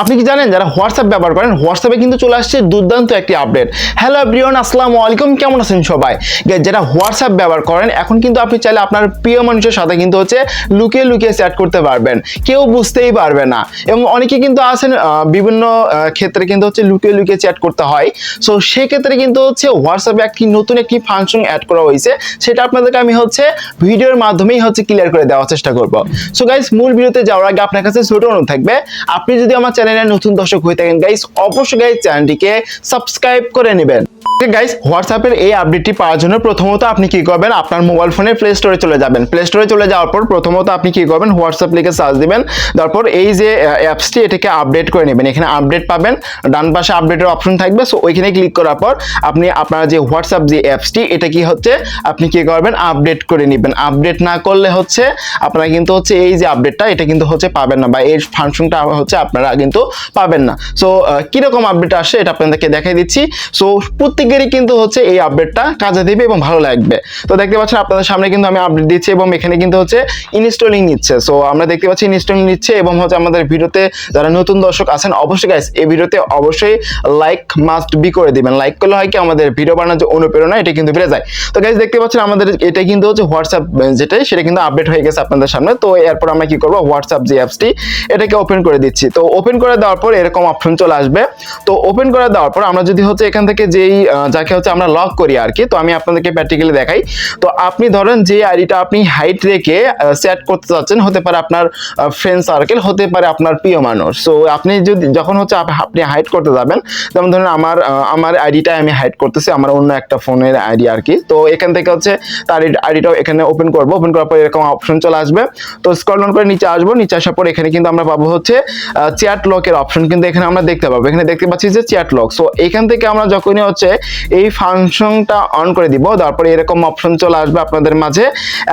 আপনি কি জানেন যারা হোয়াটসঅ্যাপ ব্যবহার করেন, হোয়াটসঅ্যাপে কিন্তু চলে আসছে দুর্দান্ত একটি আপডেট। হ্যালো এভরিওয়ান আসসালামু আলাইকুম, কেমন আছেন সবাই? যারা হোয়াটসঅ্যাপ ব্যবহার করেন, এখন কিন্তু আপনি চাইলে আপনার প্রিয় মানুষের সাথে কিন্তু হচ্ছে লুকিয়ে লুকিয়ে চ্যাট করতে পারবেন। কেউ বুঝতেই পারবে না। এবং অনেকে কিন্তু আছেন বিভিন্ন ক্ষেত্রে কিন্তু হচ্ছে লুকিয়ে লুকিয়ে চ্যাট করতে হয়। সো সেক্ষেত্রে কিন্তু হচ্ছে হোয়াটসঅ্যাপে একটি নতুন একটি ফাংশন অ্যাড করা হয়েছে। সেটা আপনাদেরকে আমি হচ্ছে ভিডিওর মাধ্যমেই হচ্ছে ক্লিয়ার করে দেওয়ার চেষ্টা করব। সো গাইস মূল ভিডিওতে যাওয়ার আগে আপনার কাছে ছোট অনুরোধ থাকবে। আপনি যদি আমার চ্যানেলের নতুন দর্শক হয়ে থাকেন গাইস অবশ্যই গাইস চ্যানেলটিকে সাবস্ক্রাইব করে নেবেন। গাইস হোয়াটসঅ্যাপের এই আপডেটটি পাওয়ার জন্য প্রথমত আপনি কি করবেন? আপনার মোবাইল ফোনে প্লে স্টোরে চলে যাবেন। প্লে স্টোরে চলে যাওয়ার পর প্রথমত আপনি কি করবেন? হোয়াটসঅ্যাপ লিখে সার্চ দিবেন। তারপর এই যে অ্যাপসটি এটাকে আপডেট করে নেবেন। এখানে আপডেট পাবেন। ডান পাশে আপডেটের অপশন থাকবে। সো ওইখানে ক্লিক করার পর আপনি আপনার যে হোয়াটসঅ্যাপ যে অ্যাপসটি এটা কি হচ্ছে? আপনি কি করবেন? আপডেট করে নেবেন। আপডেট না করলে হচ্ছে, আপনারা কিন্তু হচ্ছে এই যে আপডেটটা এটা কিন্তু হচ্ছে পাবেন না বা এই ফাংশনটা হচ্ছে আপনারা কিন্তু পাবেন না। সো কীরকম আপডেট আসে এটা আপনাদেরকে দেখাই দিচ্ছি। সো প্রত্যেকেরই কিন্তু হচ্ছে এই আপডেটটা কাজে দেবে এবং ভালো লাগবে। তো দেখতে পাচ্ছেন আপনাদের সামনে কিন্তু আমি আপডেট দিচ্ছি এবং এখানে কিন্তু হচ্ছে ইনস্টলিং নিচ্ছে। সো আমরা দেখতে পাচ্ছি ইনস্টলিং নিচ্ছে এবং হচ্ছে আমাদের ভিডিওতে যারা নতুন দর্শক আছেন, অবশ্যই গাইস এই ভিডিওতে অবশ্যই লাইক মাস্ট বি করে দিবেন। লাইক করলে হয় কি আমাদের ভিডিও বানানোর যে অনুপ্রেরণা, এটা কিন্তু বেড়ে যায়। তো গাইস দেখতে পাচ্ছেন আমাদের এটা কিন্তু হচ্ছে হোয়াটসঅ্যাপ যেটাই, সেটা কিন্তু আপডেট হয়ে গেছে আপনাদের সামনে। তো এরপর আমরা কি করব? হোয়াটসঅ্যাপ যে অ্যাপসটি এটাকে ওপেন করে দিচ্ছি। তো ওপেন করে দেওয়ার পর এরকম অপশন চলে আসবে। তো ওপেন করে দেওয়ার পর আমরা যদি হচ্ছে এখান থেকে যেই যাকে হচ্ছে আমরা লক করি আর কি, তো আমি আপনাদেরকে প্র্যাকটিক্যালি দেখাই। তো আপনি ধরেন যে আইডিটা আপনি হাইট রেখে সেট করতে চাচ্ছেন, হতে পারে আপনার ফ্রেন্ড সার্কেল হতে পারে আপনার প্রিয় মানুষ। সো আপনি যদি, যখন হচ্ছে আপনি হাইট করতে যাবেন, যেমন ধরেন আমার আমার আইডিটা আমি হাইট করতেছি, আমার অন্য একটা ফোনের আইডি আর কি। তো এখান থেকে হচ্ছে তার আইডিটাও এখানে ওপেন করব। ওপেন করার পর এরকম অপশন চলে আসবে। তো স্ক্রল ডাউন করে নিচে আসব। নিচে আসার পর এখানে কিন্তু আমরা পাবো হচ্ছে চ্যাট লকের অপশন কিন্তু এখানে আমরা দেখতে পাবো। এখানে দেখতে পাচ্ছি যে চ্যাট লক সো এখান থেকে আমরা যখনই হচ্ছে এই ফাংশনটা অন করে দিব, তারপরে এরকম অপশন চলে আসবে আপনাদের মাঝে।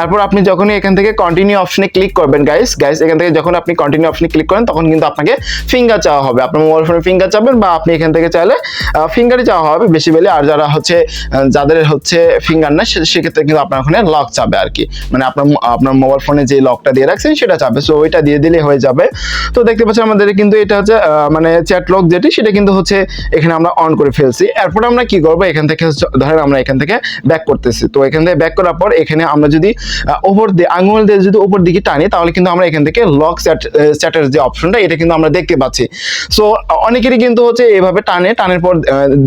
এরপর আপনি যখনই এখান থেকে কন্টিনিউ অপশনে ক্লিক করবেন গাইস গাইস এখান থেকে যখন আপনি কন্টিনিউ অপশনে ক্লিক করেন, তখন কিন্তু আপনাকে ফিঙ্গার চাওয়া হবে। আপনার মোবাইল ফোনে ফিঙ্গার চাবেন বা আপনি এখান থেকে চাইলে ফিঙ্গারই চাওয়া হবে বেশি বেলে। আর যারা হচ্ছে যাদের হচ্ছে ফিঙ্গার না সেক্ষেত্রে কিন্তু আপনার ওখানে লক চাবে আর কি। মানে আপনার আপনার মোবাইল ফোনে যে লকটা দিয়ে রাখছেন, সেটা চাবে। সো ওইটা দিয়ে দিলে হয়ে যাবে। তো দেখতে পাচ্ছেন, আমাদের কিন্তু এটা হচ্ছে মানে চ্যাট লক যেটি, সেটা কিন্তু হচ্ছে এখানে আমরা অন করে ফেলছি। এরপর আমরা কি করব? এখান থেকে ধরেন আমরা এখান থেকে ব্যাক করতেছি। তো এখান থেকে ব্যাক করার পর এখানে আমরা যদি ওপর দিয়ে আঙুল দিয়ে যদি উপর দিকে টানি, তাহলে কিন্তু আমরা এখান থেকে লক চ্যাট চ্যাটের যে অপশনটা এটা কিন্তু আমরা দেখতে পাচ্ছি। সো অনেকেরই কিন্তু হচ্ছে এভাবে টানে। টানের পর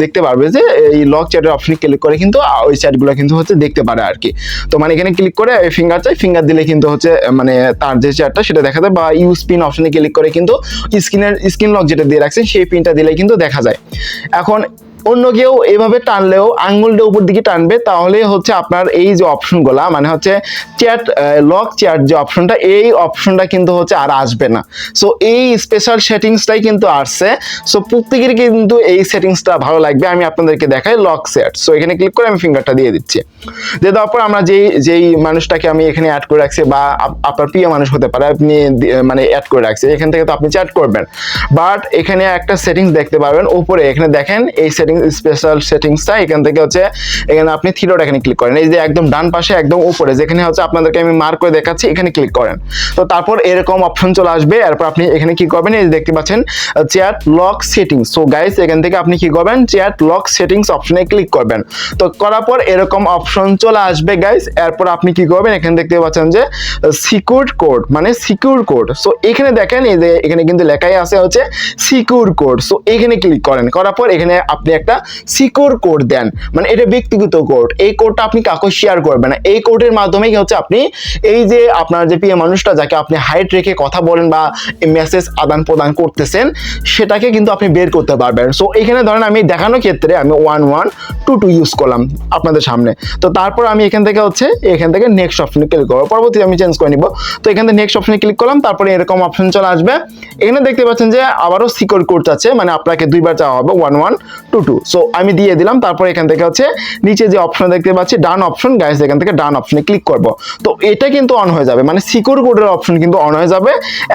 দেখতে পারবে যে, এই লক চ্যাটের অপশনে ক্লিক করে কিন্তু ওই চ্যাটগুলো কিন্তু হচ্ছে দেখতে পারে আর কি। তো মানে এখানে ক্লিক করে ফিঙ্গার চাই ফিঙ্গার দিলে কিন্তু হচ্ছে মানে তার যে চ্যাটটা সেটা দেখা যায় বা ইউজ পিন অপশনে ক্লিক করে কিন্তু স্ক্রিনের স্ক্রিন লক যেটা দিয়ে রাখছেন সেই পিনটা দিলে কিন্তু দেখা যায়। এখন অন্য কেউ এভাবে টানলেও আঙ্গুলটা উপর দিকে টানবে, তাহলে হচ্ছে আপনার এই যে অপশনগুলা মানে হচ্ছে চ্যাট লক চ্যাট যে অপশনটা, এই অপশনটা কিন্তু হচ্ছে আর আসবে না। সো এই স্পেশাল সেটিংসটাই কিন্তু আসছে। সো প্রত্যেকের কিন্তু এই সেটিংসটা ভালো লাগবে, আমি আপনাদেরকে দেখাই লক সেট সো এখানে ক্লিক করে আমি ফিঙ্গারটা দিয়ে দিচ্ছি। দিয়ে দেওয়ার পর আমরা যেই যেই মানুষটাকে আমি এখানে অ্যাড করে রাখছি, বা আপনার প্রিয় মানুষ হতে পারে, আপনি মানে অ্যাড করে রাখছি, এখান থেকে তো আপনি চ্যাট করবেন। বাট এখানে একটা সেটিংস দেখতে পারবেন, উপরে, এখানে দেখেন, এই সেটিংস স্পেশাল সেটিংসটা এখান থেকে হচ্ছে এখানে আপনি থ্রিডট এখানে ক্লিক করেন। এই যে একদম ডান পাশে, একদম উপরে, যেখানে হচ্ছে আপনাদেরকে আমি মার্ক করে দেখাচ্ছি, এখানে ক্লিক করেন। তো তারপর এরকম অপশন চলে আসবে, এরপর আপনি এখানে কি করবেন, এই দেখতে পাচ্ছেন chat lock settings so guys এখান থেকে আপনি কি করবেন চেয়ার লক সেটিংস অপশনে ক্লিক করবেন। তো করার পর এরকম অপশন চলে আসবে গাইস এরপর আপনি কি করবেন, এখানে দেখতে পাচ্ছেন যে সিকিউর কোড মানে সিকিউর কোড সো এখানে দেখেন, এই যে এখানে কিন্তু লেখাই আছে হচ্ছে সিকিউর কোড সো এখানে ক্লিক করেন। করার পর এখানে আপনি সিকিউর কোড দেন। মানে এটা ব্যক্তিগত কোড এই কোডটা আপনি কাউকে শেয়ার করবেন না। এই কোডের মাধ্যমেই হচ্ছে আপনি এই যে আপনার যে প্রিয় মানুষটা যাকে আপনি হাইট রেখে কথা বলেন বা মেসেজ আদান প্রদান করতেছেন, সেটাকে কিন্তু আপনি বের করতে পারবেন। সো এখানে ধরেন আমি দেখানোর ক্ষেত্রে আমি one one two two use করলাম আপনাদের সামনে। তো তারপর আমি এখান থেকে হচ্ছে এখান থেকে নেক্সট অপশনে ক্লিক করব। পরবর্তী আমি চেঞ্জ করে নিব। তো এখান থেকে নেক্সট অপশনে ক্লিক করলাম। তারপরে এরকম অপশন চলে আসবে। এখানে দেখতে পাচ্ছেন যে আবারও সিকিউর কোড আছে। মানে আপনাকে দুইবার চাওয়া হবে one one two two so আমি দিয়ে দিলাম, তারপর এখান থেকে হচ্ছে নিচে যে অপশন দেখতে পাচ্ছি ডান অপশন গাইস এখান থেকে ডান অপশনে ক্লিক করব। তো এটা কিন্তু অন হয়ে যাবে মানে সিকিউর কোডের অপশন কিন্তু অন হয়ে যাবে।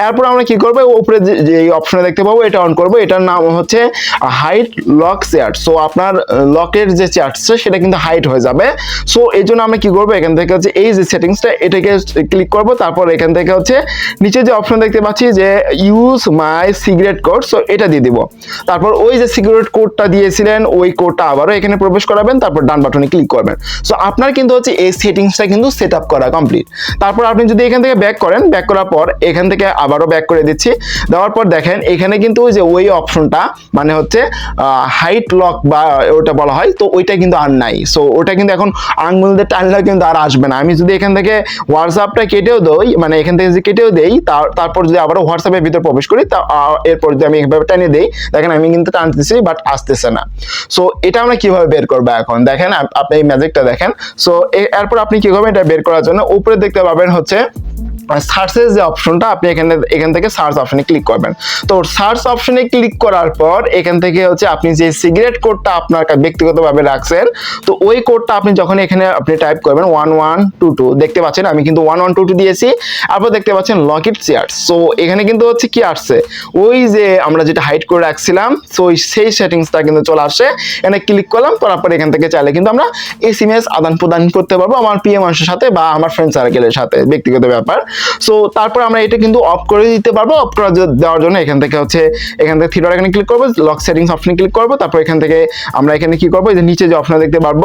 এরপর আমরা কি করব, উপরে যে- যে অপশনে দেখতে পাবো, এটা অন করব, এটার নাম হচ্ছে হাইট লক চেয়ার সো আপনার লকের যে চার্টসটা সেটা কিন্তু হাইট হয়ে যাবে। সো এই জন্য আমরা কি করব, এখান থেকে হচ্ছে এই যে সেটিংসটা এটাকে ক্লিক করব, তারপর এখান থেকে হচ্ছে নিচে যে অপশন দেখতে পাচ্ছি যে use my secret code so এটা দিয়ে দিব। তারপর ওই যে সিগারেট কোডটা দিয়েছিলেন ওই কোডটা আবারও এখানে প্রবেশ করাবেন, তারপর ডান বাটনে ক্লিক করবেন। সো আপনার কিন্তু হচ্ছে এই সেটিংসটা কিন্তু সেট আপ করা কমপ্লিট তারপর আপনি যদি এখান থেকে ব্যাক করেন ব্যাক করার পর এখান থেকে আবারও ব্যাক করে দিচ্ছি। দেওয়ার পর দেখেন, এখানে কিন্তু ওই যে ওই অপশনটা মানে হচ্ছে হাইট লক বা ওটা বলা হয়, তো ওইটা কিন্তু আর নাই। সো ওটা কিন্তু এখন আঙ্গুল দিয়ে টানলে কিন্তু আর আসবে না। আমি যদি এখান থেকে হোয়াটসঅ্যাপটা কেটেও দেই মানে এখান থেকে যদি কেটেও দেই তারপর যদি আবারও হোয়াটসঅ্যাপের ভিতরে প্রবেশ করি, তা এরপর যদি আমি এইভাবে টানিয়ে দেই, দেখেন আমি কিন্তু টানতেছি বাট আসতেছে না। সো এটা আমরা কীভাবে বের করব এখন? দেখেন আপনি এই ম্যাজিকটা দেখেন। সো এরপর আপনি কি করবেন এটা বের করার জন্য উপরে দেখতে পাবেন হচ্ছে সার্চের যে অপশনটা আপনি এখানে, এখান থেকে সার্চ অপশনে ক্লিক করবেন। তো সার্চ অপশনে ক্লিক করার পর, এখান থেকে হচ্ছে আপনি যে সিগারেট কোডটা আপনার ব্যক্তিগতভাবে রাখছেন, তো ওই কোডটা আপনি যখন এখানে আপনি টাইপ করবেন ওয়ান ওয়ান টু টু দেখতে পাচ্ছেন আমি কিন্তু ওয়ান ওয়ান টু টু দিয়েছি তারপর দেখতে পাচ্ছেন লকেট চেয়ার সো এখানে কিন্তু হচ্ছে কি আসছে? ওই যে আমরা যেটা হাইড করে রাখছিলাম সো সেই সেটিংসটা কিন্তু চলে আসছে। এখানে ক্লিক করলাম তারপর এখান থেকে চাইলে কিন্তু আমরা এস এম এস আদান প্রদান করতে পারব আমার প্রিয় মানুষের সাথে বা আমার ফ্রেন্ড সার্কেলের সাথে, ব্যক্তিগত ব্যাপার। সো তারপর আমরা এটা কিন্তু অফ করে দিতে পারব। অফ করে দেওয়ার জন্য এখান থেকে হচ্ছে, এখান থেকে থ্রি এখানে ক্লিক করব লক সেটিংস অপশনে ক্লিক করব, তারপর এখান থেকে আমরা এখানে কি করব যে নিচে যে অপশন দেখতে পারব,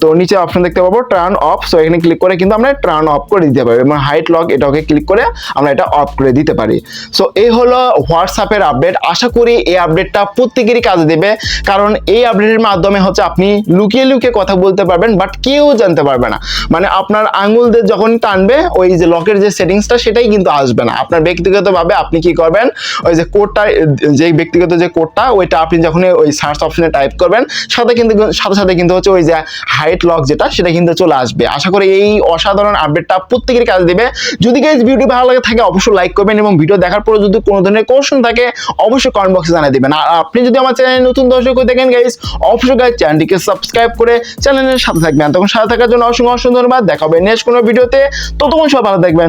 তো নিচে অপশন দেখতে পাবো টার্ন অফ সো এখানে ক্লিক করে কিন্তু আমরা টার্ন অফ করে দিতে পারি, এবং হাইট লক এটাকে ক্লিক করে আমরা এটা অফ করে দিতে পারি। সো এই হলো হোয়াটসঅ্যাপের আপডেট আশা করি এই আপডেটটা প্রত্যেকেরই কাজে দেবে, কারণ এই আপডেটের মাধ্যমে হচ্ছে আপনি লুকিয়ে লুকিয়ে কথা বলতে পারবেন বাট কেউ জানতে পারবে না। মানে আপনার আঙুল দিয়ে যখন টানবে, ওই যে লকের যে সেটিংসটা সেটাই কিন্তু আসবে না। আপনার ব্যক্তিগতভাবে আপনি কি করবেন, ওই যে কোডটা যে ব্যক্তিগত যে কোডটা ওইটা আপনি যখন ওই সার্চ অপশনে টাইপ করবেন, সাথে কিন্তু, সাথে সাথে কিন্তু হচ্ছে ওই যে হাইট লক যেটা, সেটা কিন্তু চলে আসবে। আশা করি এই অসাধারণ আপডেটটা প্রত্যেকের কাজে দেবে। যদি গাইজ ভিডিও ভালো লাগে থাকে, অবশ্যই লাইক করবেন এবং ভিডিও দেখার পরে যদি কোনো ধরনের কোশ্চেন থাকে, অবশ্যই কমেন্ট বক্সে জানিয়ে দিবেন। আর আপনি যদি আমার চ্যানেলে নতুন দর্শক হয়ে থাকেন গাইজ অবশ্যই গাইজ চ্যানেলটিকে সাবস্ক্রাইব করে চ্যানেলের সাথে থাকবেন। তখন সাথে থাকার জন্য অসংখ্য অসংখ্য ধন্যবাদ। দেখা হবে নেক্সট কোনো ভিডিওতে ততক্ষণ সব ভালো থাকবেন